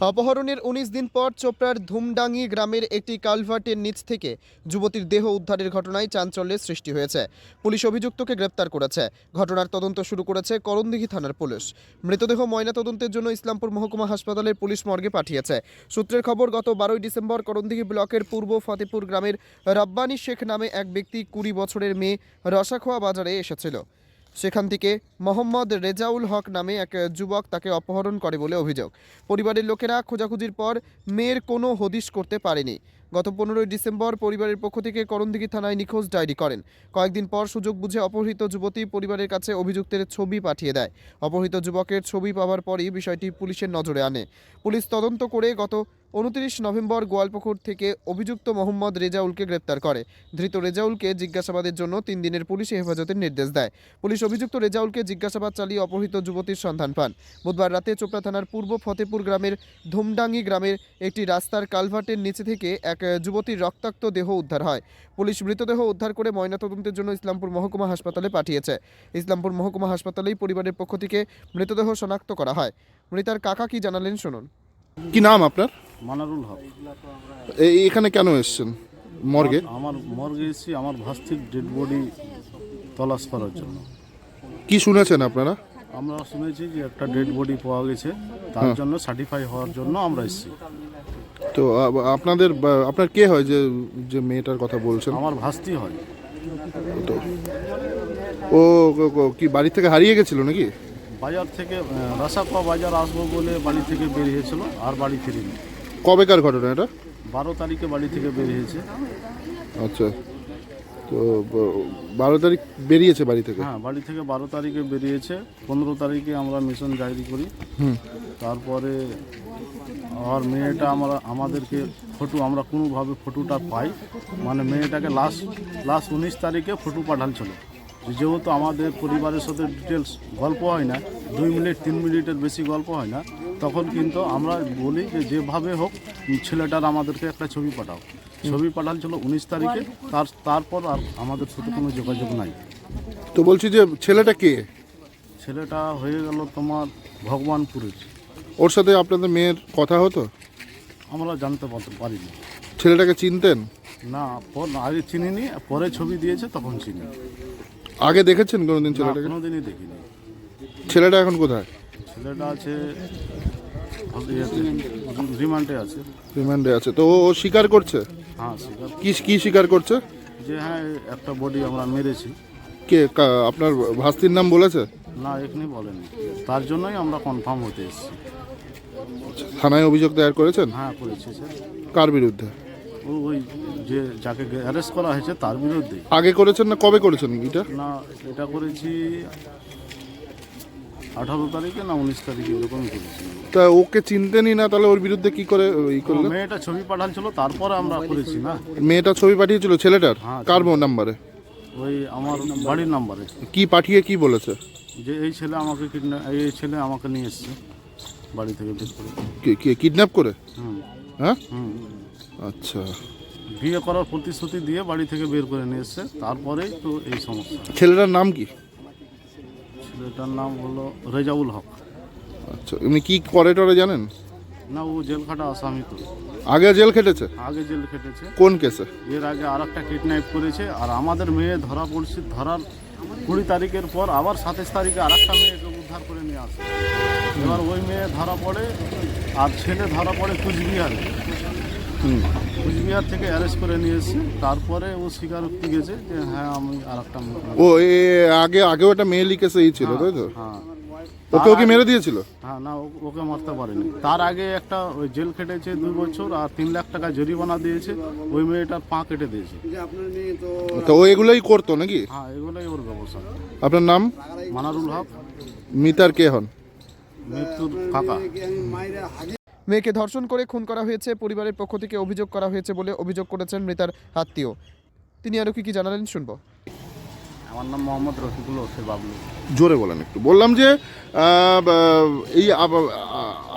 অপহরণের উনিশ দিন পর চোপড়ার ধুমডাঙ্গি গ্রামের একটি কালভার্টের নিচ থেকে যুবতীর দেহ উদ্ধারের ঘটনায় চাঞ্চল্যের সৃষ্টি হয়েছে। পুলিশ অভিযুক্তকে গ্রেপ্তার করেছে। ঘটনার তদন্ত শুরু করেছে করণদিঘি থানার পুলিশ। মৃতদেহ ময়নাতদন্তের জন্য ইসলামপুর মহকুমা হাসপাতালের পুলিশ মর্গে পাঠিয়েছে। সূত্রের খবর, গত বারোই ডিসেম্বর করণদিঘি ব্লকের পূর্ব ফতেপুর গ্রামের রব্বানী শেখ নামে এক ব্যক্তি কুড়ি বছরের মেয়ে রসাখোয়া বাজারে এসেছিল। সেখান থেকে মোহাম্মদ রেজাউল হক নামে এক যুবক তাকে অপহরণ করে বলে অভিযোগ। পরিবারের লোকেরা খোঁজাখুঁজির পর মেয়ের কোনো হদিশ করতে পারেনি। গত পনেরোই ডিসেম্বর পরিবারের পক্ষ থেকে করণদিঘি থানায় নিখোঁজ ডায়েরি করেন। কয়েকদিন পর সুযোগ বুঝে অপহৃত যুবতী পরিবারের কাছে অভিযুক্তের ছবি পাঠিয়ে দেয়। অপহৃত যুবকের ছবি পাওয়ার পরই বিষয়টি পুলিশের নজরে আনে। পুলিশ তদন্ত করে গত উনত্রিশ নভেম্বর গোয়ালপুকুর থেকে অভিযুক্ত মোহাম্মদ রেজাউলকে গ্রেপ্তার করে। ধৃত রেজাউলকে জিজ্ঞাসাবাদের জন্য তিন দিনের পুলিশি হেফাজতের নির্দেশ দেয়। পুলিশ অভিযুক্ত রেজাউলকে জিজ্ঞাসাবাদ চালিয়ে অপহৃত যুবতীর সন্ধান পান। বুধবার রাতে চোপড়া থানার পূর্ব ফতেপুর গ্রামের ধুমডাঙ্গি গ্রামের একটি রাস্তার কালভার্টের নিচে থেকে এক যুবতীর রক্তাক্ত দেহ উদ্ধার হয়। পুলিশ মৃতদেহ উদ্ধার করে ময়নাতদন্তের জন্য ইসলামপুর মহকুমা হাসপাতালে পাঠিয়েছে। ইসলামপুর মহকুমা হাসপাতালেই পরিবারের পক্ষ থেকে মৃতদেহ শনাক্ত করা হয়। মৃতার কাকা কি জানালেন শুনুন। কি নাম আপনার? মানারুল হক। এই এখানে কেন এসেছেন? মর্গে? আমার মর্গে এসেছি আমার ভাস্তির ডেড বডি তলাশ করার জন্য। কি শুনেছেন আপনারা? আমরা শুনেছি যে একটা ডেড বডি পাওয়া গেছে তার জন্য সার্টিফাই হওয়ার জন্য আমরা এসেছি। তো আ- আপনাদের বা- আপনার কে হয় যে যে মেয়েটার কথা বলছেন? আমার ভাস্তি হয়। তো ও ও- ও কি বাড়ি থেকে হারিয়ে গেছিল নাকি? বাজার থেকে রাসাপা বাজার আসব বলে বাড়ি থেকে বেরিয়েছিল আর বাড়ি ফিরিনি। কবেকার ঘটনা এটা? বারো তারিখে বাড়ি থেকে বেরিয়েছে আচ্ছা। তো বারো তারিখ বেরিয়েছে বাড়ি থেকে? হ্যাঁ বাড়ি থেকে বারো তারিখে বেরিয়েছে। পনেরো তারিখে আমরা মিশন ডায়েরি করি। তারপরে আর মেয়েটা আমরা আমাদেরকে ফটো আমরা কোনোভাবে ফটোটা পাই। মানে মেয়েটাকে লাস্ট লাস্ট উনিশ তারিখে ফটো পাঠাচ্ছিল যেহেতু আমাদের পরিবারের সাথে ডিটেলস গল্প হয় না দুই মিনিট তিন মিনিটের বেশি গল্প হয় না তখন কিন্তু আমরা বলি যে যেভাবে হোক ছেলেটার আমাদেরকে একটা ছবি পাঠাও। ছবি পাঠাচ্ছিল উনিশ তারিখে তার তারপর আর আমাদের সাথে কোনো যোগাযোগ নাই। তো বলছি যে ছেলেটা কে? ছেলেটা হয়ে গেল তোমার ভগবানপুরের ওর সাথে আপনাদের মেয়ের কথা হতো? আমরা জানতে পারতে- পারিনি। ছেলেটাকে চিনতেন? না পর আগে চিনিনি পরে ছবি দিয়েছে তখন চিনি। আগে দেখেছেন কোনোদিন ছেলেটাকে? কোনোদিনই দেখিনি। ছেলেটা এখন কোথায়? ছেলেটা আছে রিমান্ডে আছে। রিমান্ডে আছে। তো ও স্বীকার করছে? হ্যাঁ স্বীকার কি কি স্বীকার করছে? যে হ্যাঁ একটা বডি আমরা মেরেছি। কে কা- আপনার ভাস্তির নাম বলেছে? না এখনই বলেনি। তার জন্যই আমরা কনফার্ম হতে এসেছি। থানায় অভিযোগ দায়ের করেছেন? হ্যাঁ করেছি স্যার। কার বিরুদ্ধে? ওই যে যাকে অ্যারেস্ট করা হয়েছে তার বিরুদ্ধে। আগে করেছেন না কবে করেছেন এটা? না এটা করেছি আঠারো তারিখে না উনিশ তারিখে এরকমই করেছি। তা ওকে চিনতেনই না তাহলে ওর বিরুদ্ধে কি করে ই করলেন মেয়েটা ছবি পাঠাচ্ছিল তারপরে আমরা করেছি না। মেয়েটা ছবি পাঠিয়েছিল ছেলেটার? হ্যাঁ, কার নাম্বারে? ওই আমার বাড়ির নাম্বারে। কি পাঠিয়ে কি বলেছে? যে এই ছেলে আমাকে কিডন্যাপ এই ছেলে আমাকে নিয়ে এসছে বাড়ি থেকে বের করে। কিডন্যাপ করে? হ্যাঁ? হুম। আচ্ছা। বিয়ে করার প্রতিশ্রুতি দিয়ে বাড়ি থেকে বের করে নিয়ে এসছে। তারপরেই তো এই সমস্যা। ছেলেটার নাম কি? ছেলেটার নাম হলো রেজাউল হক। আচ্ছা এমনি কি করে টরে জানেন? না ও জেল খাটা আসামি তো। আগে জেল খেটেছে? আগে জেল খেটেছে। কোন কেসে? এর আগে আর একটা কিডন্যাপ করেছে। আর আমাদের মেয়ে ধরা পড়ছে ধরার কুড়ি তারিখের পর আবার সাতাশ তারিখে আর একটা মেয়েকে উদ্ধার করে নিয়ে আসে। এবার ওই মেয়ে ধরা পড়ে আর ছেলে ধরা পড়ে কুচবিহারে। কুচবিহার থেকে অ্যারেস্ট করে নিয়ে এসেছে তারপরে ও স্বীকারোক্তি গেছে যে হ্যাঁ আমি আর একটা ও এ আগে আগেও একটা মেয়েলি কেসে ই ছিল তাই তো? হ্যাঁ। ওকে ওকে মেরে দিয়েছিল? হ্যাঁ না ওকে মারতে পারেনি। তার আগে একটা ওই জেল খেটেছে দুই বছর আর তিন লাখ টাকা জরিমানা দিয়েছে। ওই মেয়েটার পা কেটে দিয়েছে। তো ও এগুলোই করতো নাকি? হ্যাঁ এগুলোই ওর ব্যবসা। আপনার নাম? মানারুল হক। মিতার কে হন? মৃত্যুর কাকা মেয়েকে ধর্ষণ করে খুন করা হয়েছে পরিবারের পক্ষ থেকে অভিযোগ করা হয়েছে বলে অভিযোগ করেছেন মৃতার আত্মীয়। তিনি আরও কি কি জানালেন শুনব। আমার নাম মোহাম্মদ রফিকুল ওরফে বাবলু। জোরে বলেন একটু। বললাম যে এই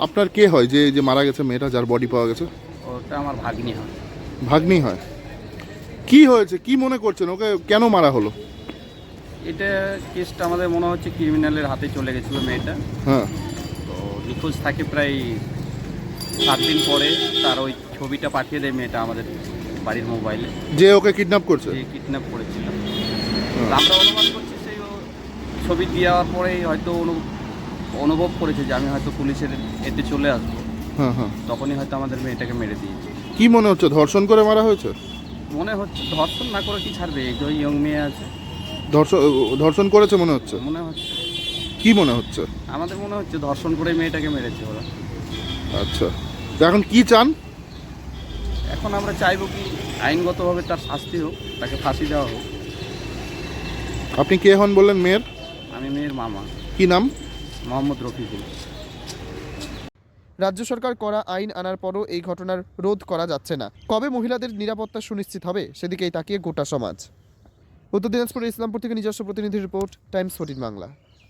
আপনার কে হয় যে যে মারা গেছে মেয়েটা যার বডি পাওয়া গেছে? ওটা আমার ভাগ্নি হয়। ভাগ্নি হয়। কি হয়েছে? কি মনে করছেন? ওকে কেন মারা হলো? এটা কেসটা আমাদের মনে হচ্ছে ক্রিমিনালের হাতে চলে গেছিল মেয়েটা। হ্যাঁ। তো নিখোঁজ থাকে প্রায় সাত দিন পরে তার ওই ছবিটা পাঠিয়ে দেয় মেয়েটা আমাদের বাড়ির মোবাইলে যে ওকে কিডন্যাপ করছে? যে কিডন্যাপ করেছিল। আমরা অনুমান করছি সেই ও ছবি দেওয়ার পরেই হয়তো অনু- অনুভব করেছে যে আমি হয়তো পুলিশের এতে চলে আসব। হ্যাঁ হ্যাঁ তখনই হয়তো আমাদের মেয়েটাকে মেরে দিয়েছে। কি মনে হচ্ছে? ধর্ষণ করে মারা হয়েছে? মনে হচ্ছে ধর্ষণ না করে কি ছাড়বে? এই যে ইয়ং মেয়ে আছে। ধর্ষণ ধর্ষণ করেছে মনে হচ্ছে? মনে হচ্ছে। কি মনে হচ্ছে? আমাদের মনে হচ্ছে ধর্ষণ করে মেয়েটাকে মেরেছে ওরা। আচ্ছা। তো এখন কি চান? এখন আমরা চাইব কি আইনগতভাবে তার শাস্তি হোক তাকে ফাঁসি দেওয়া হোক। আপনি কে হন বললেন মেয়ের? আমি মেয়ের মামা। কি নাম? মোহাম্মদ রফিকুল। রাজ্য সরকার করা আইন আনার পরও এই ঘটনার রোধ করা যাচ্ছে না। কবে মহিলাদের নিরাপত্তা সুনিশ্চিত হবে সেদিকেই তাকিয়ে গোটা সমাজ। উত্তর দিনাজপুরের ইসলামপুর থেকে নিজস্ব প্রতিনিধি report times fourteen Bangla.